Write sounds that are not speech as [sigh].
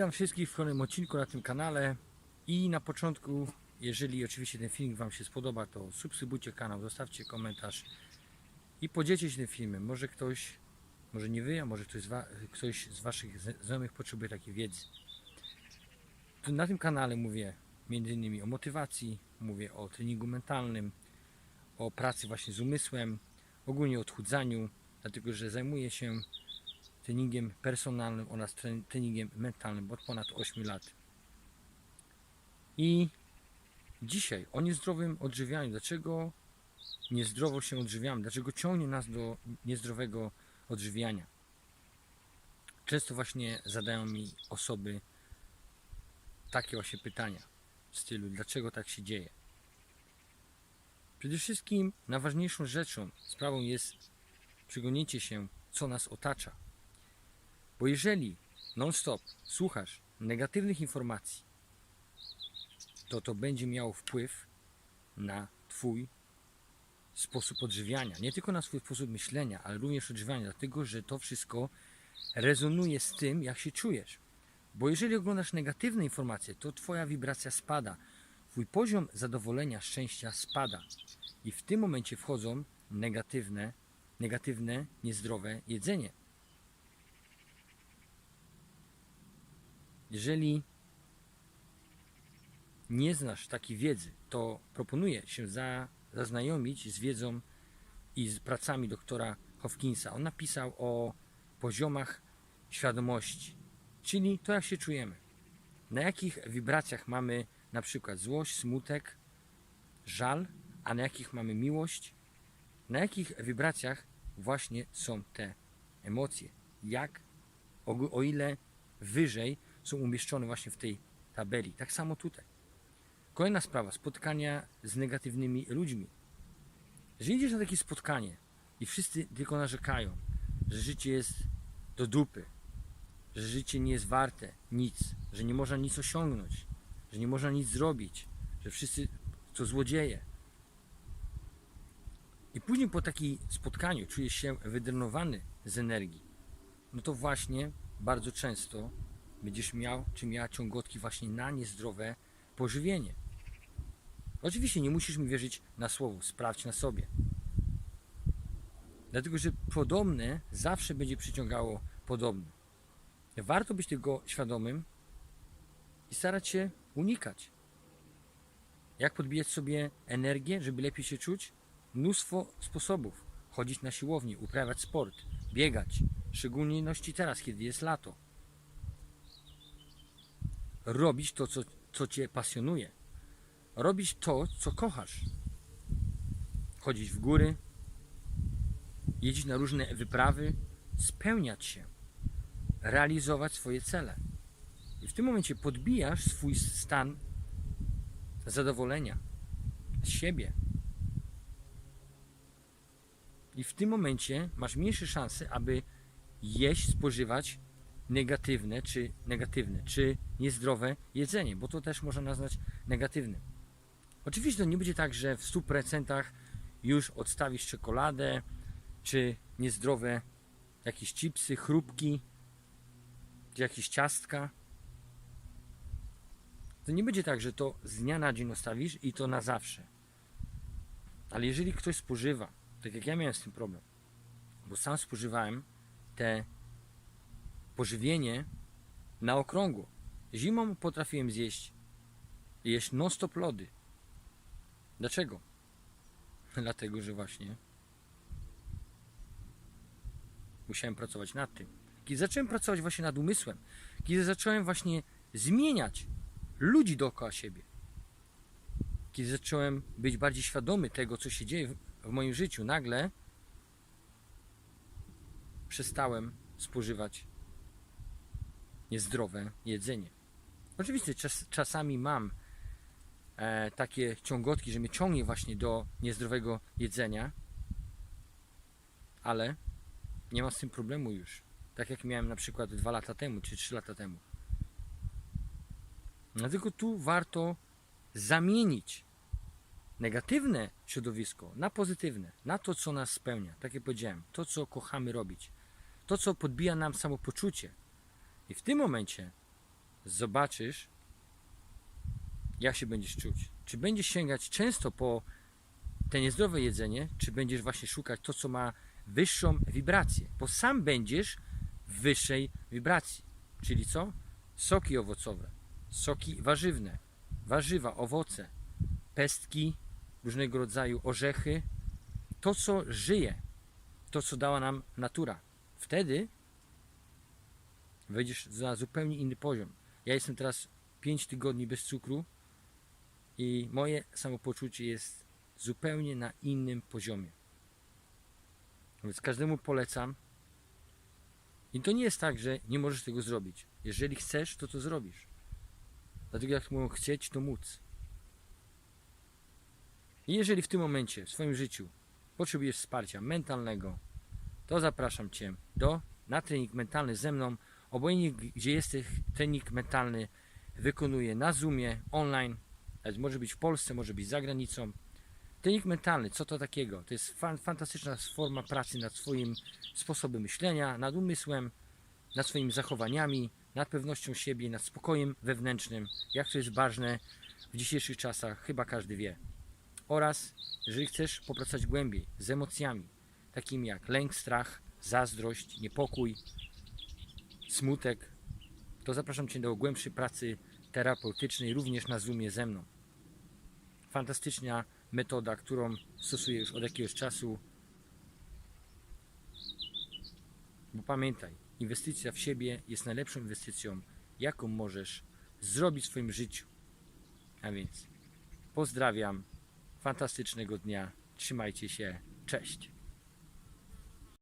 Witam wszystkich w kolejnym odcinku na tym kanale i na początku, jeżeli oczywiście ten film Wam się spodoba, to subskrybujcie kanał, zostawcie komentarz i podzielcie się tym filmem. Może ktoś, może nie Wy, a może ktoś z, wa- ktoś z Waszych znajomych potrzebuje takiej wiedzy. Tu Na tym kanale mówię m.in. o motywacji, mówię o treningu mentalnym, o pracy właśnie z umysłem, ogólnie o odchudzaniu, dlatego że zajmuję się treningiem personalnym oraz tre- treningiem mentalnym od ponad 8 lat. I dzisiaj o niezdrowym odżywianiu. Dlaczego niezdrowo się odżywiamy? Dlaczego ciągnie nas do niezdrowego odżywiania? Często właśnie zadają mi osoby takie właśnie pytania w stylu dlaczego tak się dzieje? Przede wszystkim najważniejszą rzeczą, sprawą jest przyglądnięcie się, co nas otacza. Bo jeżeli non-stop słuchasz negatywnych informacji, to to będzie miało wpływ na Twój sposób odżywiania. Nie tylko na swój sposób myślenia, ale również odżywiania, dlatego że to wszystko rezonuje z tym, jak się czujesz. Bo jeżeli oglądasz negatywne informacje, to Twoja wibracja spada. Twój poziom zadowolenia, szczęścia spada. I w tym momencie wchodzą negatywne, negatywne, niezdrowe jedzenie. Jeżeli nie znasz takiej wiedzy, to proponuję się za, zaznajomić z wiedzą i z pracami doktora Hopkinsa. On napisał o poziomach świadomości, czyli to jak się czujemy. Na jakich wibracjach mamy na przykład złość, smutek, żal, a na jakich mamy miłość, na jakich wibracjach właśnie są te emocje. Jak, o, o ile wyżej są umieszczone właśnie w tej tabeli. Tak samo tutaj. Kolejna sprawa, spotkania z negatywnymi ludźmi. Jeżeli idziesz na takie spotkanie i wszyscy tylko narzekają, że życie jest do dupy, że życie nie jest warte nic, że nie można nic osiągnąć, że nie można nic zrobić, że wszyscy to złodzieje. I później po takim spotkaniu czujesz się wydrenowany z energii, no to właśnie bardzo często będziesz miał czy miała ciągotki właśnie na niezdrowe pożywienie. Oczywiście nie musisz mi wierzyć na słowo, sprawdź na sobie. Dlatego, że podobne zawsze będzie przyciągało podobne. Warto być tego świadomym i starać się unikać. Jak podbijać sobie energię, żeby lepiej się czuć? Mnóstwo sposobów. Chodzić na siłownię, uprawiać sport, biegać, w szczególności teraz, kiedy jest lato robić to, co, co Cię pasjonuje. Robić to, co kochasz. Chodzić w góry, jeździć na różne wyprawy, spełniać się, realizować swoje cele. I w tym momencie podbijasz swój stan zadowolenia z siebie. I w tym momencie masz mniejsze szanse, aby jeść, spożywać negatywne czy negatywne, czy niezdrowe jedzenie, bo to też można nazwać negatywnym. Oczywiście to nie będzie tak, że w 100% już odstawisz czekoladę, czy niezdrowe jakieś chipsy, chrupki, czy jakieś ciastka. To nie będzie tak, że to z dnia na dzień ostawisz i to na zawsze. Ale jeżeli ktoś spożywa, tak jak ja miałem z tym problem, bo sam spożywałem te pożywienie na okrągło. Zimą potrafiłem zjeść jeść non-stop lody. Dlaczego? [laughs] Dlatego, że właśnie musiałem pracować nad tym. Kiedy zacząłem pracować właśnie nad umysłem, kiedy zacząłem właśnie zmieniać ludzi dookoła siebie, kiedy zacząłem być bardziej świadomy tego, co się dzieje w, moim życiu, nagle przestałem spożywać niezdrowe jedzenie. Oczywiście czas, czasami mam e, takie ciągotki, że mnie ciągnie właśnie do niezdrowego jedzenia, ale nie mam z tym problemu już. Tak jak miałem na przykład dwa lata temu, czy trzy lata temu. Dlatego tu warto zamienić negatywne środowisko na pozytywne, na to, co nas spełnia. Tak jak powiedziałem, to, co kochamy robić, to, co podbija nam samopoczucie. I w tym momencie zobaczysz, jak się będziesz czuć. Czy będziesz sięgać często po te niezdrowe jedzenie, czy będziesz właśnie szukać to, co ma wyższą wibrację, bo sam będziesz w wyższej wibracji. Czyli co? Soki owocowe, soki warzywne, warzywa, owoce, pestki, różnego rodzaju orzechy, to, co żyje, to, co dała nam natura. Wtedy wejdziesz na zupełnie inny poziom. Ja jestem teraz 5 tygodni bez cukru i moje samopoczucie jest zupełnie na innym poziomie. Więc każdemu polecam. I to nie jest tak, że nie możesz tego zrobić. Jeżeli chcesz, to to zrobisz. Dlatego jak mówią chcieć, to móc. I jeżeli w tym momencie w swoim życiu potrzebujesz wsparcia mentalnego, to zapraszam Cię do, na trening mentalny ze mną. Obojętnie gdzie jesteś, trening mentalny wykonuję na Zoomie, online. Może być w Polsce, może być za granicą. Trening mentalny, co to takiego? To jest fan, fantastyczna forma pracy nad swoim sposobem myślenia, nad umysłem, nad swoimi zachowaniami, nad pewnością siebie, nad spokojem wewnętrznym. Jak to jest ważne w dzisiejszych czasach, chyba każdy wie. Oraz, jeżeli chcesz popracować głębiej z emocjami, takimi jak lęk, strach, zazdrość, niepokój, smutek, to zapraszam Cię do głębszej pracy terapeutycznej również na Zoomie ze mną. Fantastyczna metoda, którą stosuję już od jakiegoś czasu. Bo pamiętaj, inwestycja w siebie jest najlepszą inwestycją, jaką możesz zrobić w swoim życiu. A więc pozdrawiam, fantastycznego dnia, trzymajcie się, cześć.